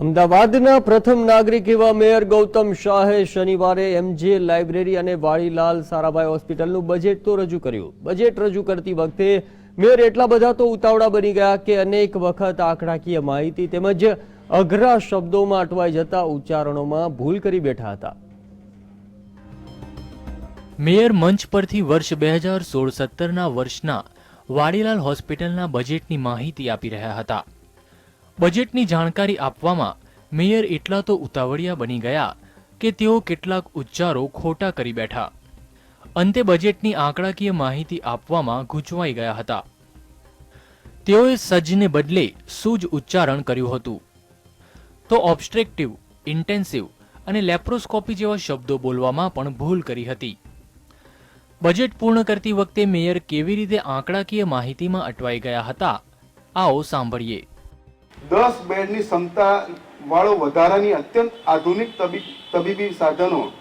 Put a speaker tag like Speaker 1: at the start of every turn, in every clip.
Speaker 1: અમદાવાદના પ્રથમ નાગરિક એવા મેયર ગૌતમ શાહે શનિવારે એમજે લાઇબ્રેરી અને વાડીલાલ સારાભાઈ હોસ્પિટલનું બજેટ તો રજૂ કર્યું. બજેટ રજૂ કરતી વખતે મેયર એટલા બધા તો ઉતાવળા બની ગયા કે અનેક વખત આંકડાકીય માહિતી તેમજ અઘરા શબ્દોમાં અટવાઈ જતા ઉચ્ચારણોમાં ભૂલ કરી બેઠા હતા.
Speaker 2: મેયર મંચ પરથી વર્ષ બે હજાર સોળ સત્તરના વર્ષના વાડીલાલ હોસ્પિટલના બજેટની માહિતી આપી રહ્યા હતા. બજેટની જાણકારી આપવામાં મેયર એટલા તો ઉતાવળિયા બની ગયા કે તેઓ કેટલાક ઉચ્ચારો ખોટા કરી બેઠા. અંતે બજેટની આંકડાકીય માહિતી આપવામાં ગૂંચવાઈ ગયા હતા. તેઓએ સજ્જને બદલે સૂજ ઉચ્ચારણ કર્યું હતું. તો ઓબ્સ્ટ્રેક્ટિવ, ઇન્ટેન્સિવ અને લેપ્રોસ્કોપી જેવા શબ્દો બોલવામાં પણ ભૂલ કરી હતી. બજેટ પૂર્ણ કરતી વખતે મેયર કેવી રીતે આંકડાકીય માહિતીમાં અટવાઈ ગયા હતા, આવો સાંભળીએ.
Speaker 3: દસ બેડની ક્ષમતા વાળો વધારાની અત્યંત આધુનિક તબી, તબીબી સાધનો,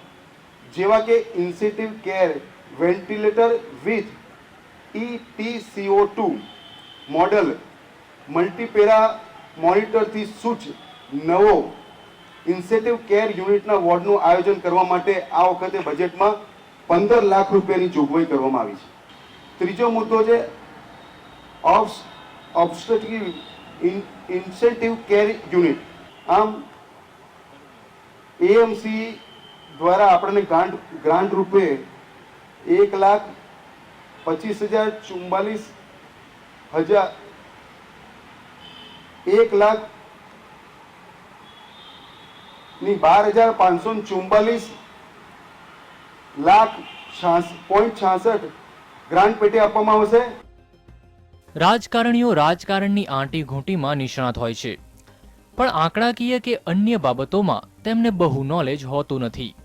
Speaker 3: જેવા કે incentive care, ventilator with EPCO two model, multipara મોનિટરથી સૂચ નવો, ઇન્સેટિવ કેર યુનિટના વોર્ડનું આયોજન કરવા માટે આ વખતે બજેટમાં પંદર લાખ રૂપિયાની જોગવાઈ કરવામાં આવી છે. ત્રીજો મુદ્દો છે ઓબ્સ્ટેટિવ ઇન્સેન્ટિવ કેર યુનિટ આમ એએમસી દ્વારા આપણને ગ્રાન્ટ ગ્રાન્ટ રૂપે એક લાખ પચીસ હજાર ચુમ્માલીસ હજાર એક લાખની બાર હજાર પાંચસો ચુમ્માલીસ લાખ પોઈન્ટ છાસઠ ગ્રાન્ટ પેટી આપવામાં આવશે.
Speaker 2: રાજકારણીઓ રાજકારણની આંટી ઘૂંટીમાં નિષ્ણાત હોય છે. પણ આંકડાકીય કે અન્ય બાબતોમાં તેમને બહુ નોલેજ હોતું નથી.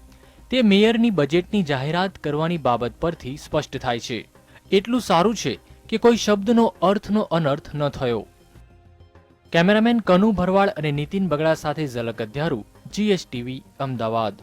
Speaker 2: તે મેયરની બજેટની જાહેરાત કરવાની બાબત પરથી સ્પષ્ટ થાય છે. એટલું સારું છે કે કોઈ શબ્દનો અર્થનો અનર્થ ન થયો. કેમેરામેન કનુ ભરવાડ અને નીતિન બગડા સાથે ઝલક અધ્યારું જીએસટીવી અમદાવાદ.